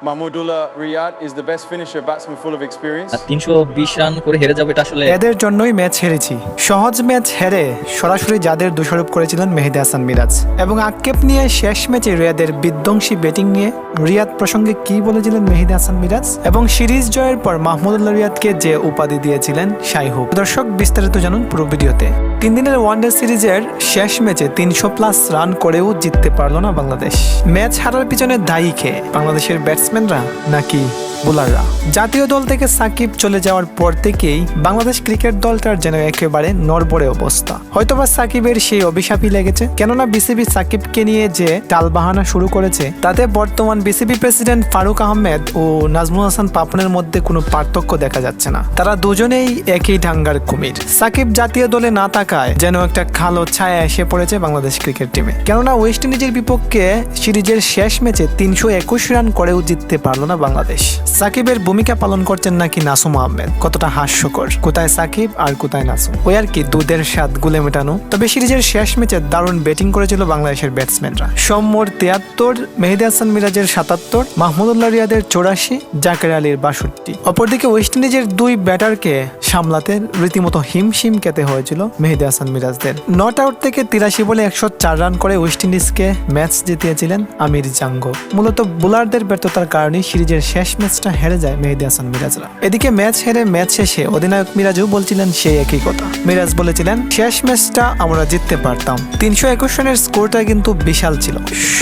Is the best finisher batsman full of experience. আর তিনশো বিশ run করে হেরে যাবে এটা আসলে এদের জন্যই ম্যাচ হেরেছি। সহজ ম্যাচ হেরে সরাসরি যাদের দোষারোপ করেছিলেন মেহেদি হাসান মিরাজ। এবং আক্ষেপ নিয়ে শেষ ম্যাচে রিয়াদের বিধ্বংসী ব্যাটিং নিয়ে রিয়াদ প্রসঙ্গে কি বলেছিলেন মেহেদি হাসান মিরাজ? এবং সিরিজ জয়ের পর মাহমুদুল্লাহ রিয়াদকে যে উপাধি দিয়েছিলেন শাইহু দর্শক বিস্তারিত জানুন পুরো ভিডিওতে। তিন দিনের ওয়ানডে সিরিজের শেষ ম্যাচে তিনশো প্লাস রান করেও জিততে পারল না বাংলাদেশ। ম্যাচ হারার পিছনে দায়ী কে? বাংলাদেশের ব্যাটসম্যানরা নাকি বোলাররা। জাতীয় দল থেকে সাকিব চলে যাওয়ার পর থেকেই বাংলাদেশ ক্রিকেট দলটার যেন একেবারে নড়বড়ে অবস্থা। হয়তোবা সাকিবের সেই অভিশাপই লেগেছে, কেননা বিসিবি সাকিবকে নিয়ে যে টালবাহানা শুরু করেছে, তাতে বর্তমান বিসিবি প্রেসিডেন্ট ফারুক আহমেদ ও নাজমুল হাসান পাপনের মধ্যে কোনো পার্থক্য দেখা যাচ্ছে না। তারা দুজনেই একই ঢাঙ্গার কুমির। সাকিব জাতীয় দলে না থাকায় যেন একটা খালো ছায়া এসে পড়েছে বাংলাদেশ ক্রিকেট টিমে। কেননা ওয়েস্ট ইন্ডিজের বিপক্ষে সিরিজের শেষ ম্যাচে তিনশো একুশ রান করেও জিততে পারল না বাংলাদেশ। সাকিবের ভূমিকা পালন করছেন নাকি নাসুম আহমেদ? কতটা হাস্যকর। কোথায় সাকিব আর কোথায় নাসুম? ওই আর কি দুধের স্বাদ গুলে মেটানো। তবে সিরিজের শেষ ম্যাচে দারুণ ব্যাটিং করেছিল বাংলাদেশের ব্যাটসম্যানরা। সম্মর তিয়াত্তর, মেহেদি হাসান মিরাজের সাতাত্তর, মাহমুদুল্লাহ রিয়াদের চৌরাশি, জাকের আলীর বাষট্টি। অপরদিকে ওয়েস্ট ইন্ডিজের দুই ব্যাটারকে সামলাতে রীতিমতো হিমশিম খেতে হয়েছিল মেহেদি হাসান মিরাজদের। নট আউট থেকে তিরাশি বলে একশো চার রান করে ওয়েস্ট ইন্ডিজকে ম্যাচ জিতিয়েছিলেন আমির জাঙ্গো। মূলত বোলারদের ব্যর্থতার কারণে সিরিজের শেষ ম্যাচটা হেরে যায় মেহেদি হাসান মিরাজরা। এদিকে ম্যাচ হেরে ম্যাচ শেষে অধিনায়ক মিরাজও বলছিলেন সেই একই কথা। মিরাজ বলেছিলেন শেষ ম্যাচটা আমরা জিততে পারতাম। তিনশো একুশ রানের স্কোরটা কিন্তু বিশাল ছিল।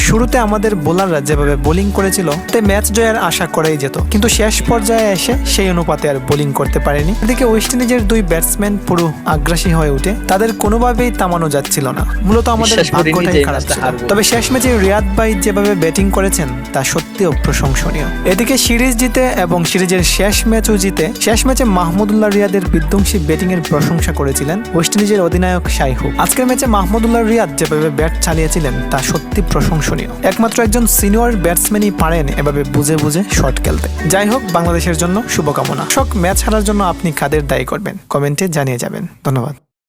শুরুতে আমাদের বোলাররা যেভাবে বোলিং করেছিল তে ম্যাচ জয়ের আশা করাই যেত। কিন্তু শেষ পর্যায়ে এসে সেই অনুপাতে আর বোলিং করতে পারেনি। এদিকে ওয়েস্ট ইন্ডিজের দুই ব্যাটসম্যান পুরো আগ্রাসী হয়ে উঠে তাদের কোনোভাবেই থামানো যাচ্ছিল না। মূলত আমাদের ভাগ্যটাই খারাপ ছিল। তবে শেষ ম্যাচে রিয়াদ ভাই যেভাবে ব্যাটিং করেছেন তা সত্যিও প্রশংসনীয়। এদিকে সিরিজ জিতে এবং সিরিজের শেষ ম্যাচও জিতে, শেষ ম্যাচে মাহমুদুল্লাহ রিয়াদের বিধ্বংসী ব্যাটিং এর প্রশংসা করেছিলেন ওয়েস্ট ইন্ডিজের অধিনায়ক শাইহু। আজকের ম্যাচে মাহমুদুল্লাহ রিয়াদ যেভাবে ব্যাট চালিয়েছিলেন, তা সত্যি প্রশংসনীয়। একমাত্র একজন সিনিয়র ব্যাটসম্যানই পারেন এভাবে বুঝে বুঝে শট খেলতে। যাই হোক, বাংলাদেশের জন্য শুভকামনা। শক ম্যাচ হারার জন্য আপনি কাদের দায়ী করবেন? কমেন্টে জানিয়ে যাবেন। ধন্যবাদ।